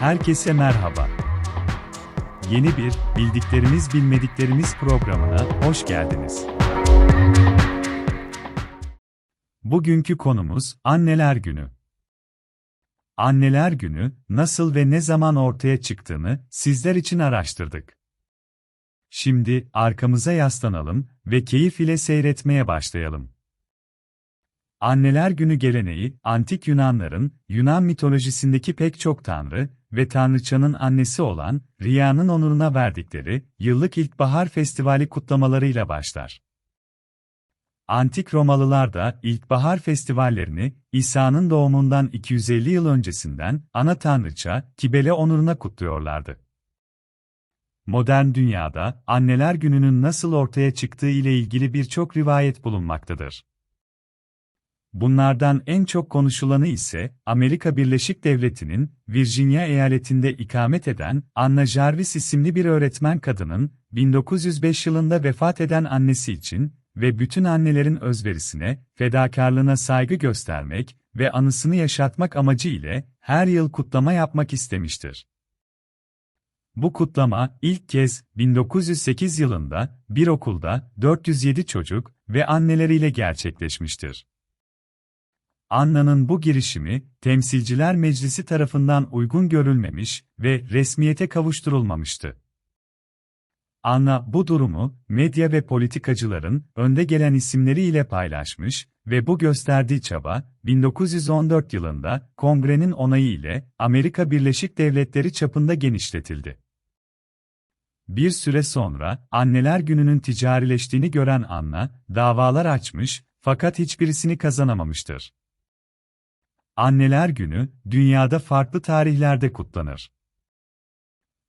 Herkese merhaba. Yeni bir Bildiklerimiz Bilmediklerimiz programına hoş geldiniz. Bugünkü konumuz Anneler Günü. Anneler Günü nasıl ve ne zaman ortaya çıktığını sizler için araştırdık. Şimdi arkamıza yaslanalım ve keyif ile seyretmeye başlayalım. Anneler Günü geleneği, antik Yunanların, Yunan mitolojisindeki pek çok tanrı ve tanrıçanın annesi olan Rhia'nın onuruna verdikleri yıllık ilkbahar festivali kutlamalarıyla başlar. Antik Romalılar da ilkbahar festivallerini İsa'nın doğumundan 250 yıl öncesinden ana tanrıça Kibele onuruna kutluyorlardı. Modern dünyada Anneler Günü'nün nasıl ortaya çıktığı ile ilgili birçok rivayet bulunmaktadır. Bunlardan en çok konuşulanı ise Amerika Birleşik Devleti'nin Virginia eyaletinde ikamet eden Anna Jarvis isimli bir öğretmen kadının 1905 yılında vefat eden annesi için ve bütün annelerin özverisine, fedakarlığına saygı göstermek ve anısını yaşatmak amacı ile her yıl kutlama yapmak istemiştir. Bu kutlama ilk kez 1908 yılında bir okulda 407 çocuk ve anneleriyle gerçekleşmiştir. Anna'nın bu girişimi, Temsilciler Meclisi tarafından uygun görülmemiş ve resmiyete kavuşturulmamıştı. Anna bu durumu, medya ve politikacıların önde gelen isimleriyle paylaşmış ve bu gösterdiği çaba, 1914 yılında Kongre'nin onayı ile Amerika Birleşik Devletleri çapında genişletildi. Bir süre sonra, Anneler Günü'nün ticarileştiğini gören Anna, davalar açmış fakat hiçbirisini kazanamamıştır. Anneler Günü, dünyada farklı tarihlerde kutlanır.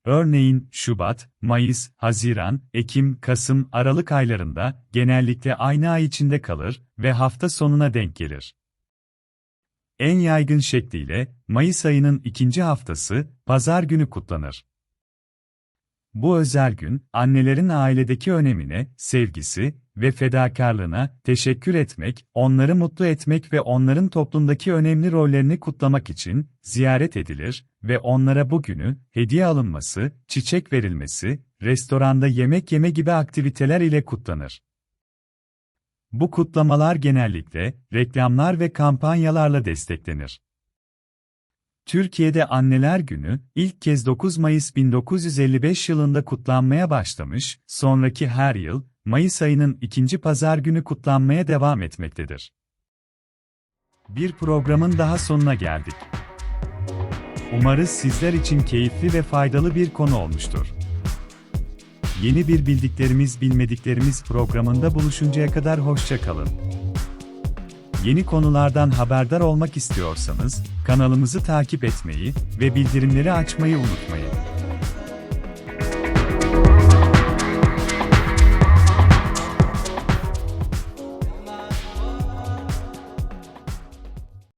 Örneğin, Şubat, Mayıs, Haziran, Ekim, Kasım, Aralık aylarında genellikle aynı ay içinde kalır ve hafta sonuna denk gelir. En yaygın şekliyle, Mayıs ayının ikinci haftası, Pazar günü kutlanır. Bu özel gün, annelerin ailedeki önemine, sevgisi ve fedakarlığına teşekkür etmek, onları mutlu etmek ve onların toplumdaki önemli rollerini kutlamak için ziyaret edilir ve onlara bu günü hediye alınması, çiçek verilmesi, restoranda yemek yeme gibi aktiviteler ile kutlanır. Bu kutlamalar genellikle reklamlar ve kampanyalarla desteklenir. Türkiye'de Anneler Günü, ilk kez 9 Mayıs 1955 yılında kutlanmaya başlamış, sonraki her yıl, Mayıs ayının ikinci pazar günü kutlanmaya devam etmektedir. Bir programın daha sonuna geldik. Umarız sizler için keyifli ve faydalı bir konu olmuştur. Yeni bir bildiklerimiz bilmediklerimiz programında buluşuncaya kadar hoşça kalın. Yeni konulardan haberdar olmak istiyorsanız, kanalımızı takip etmeyi ve bildirimleri açmayı unutmayın.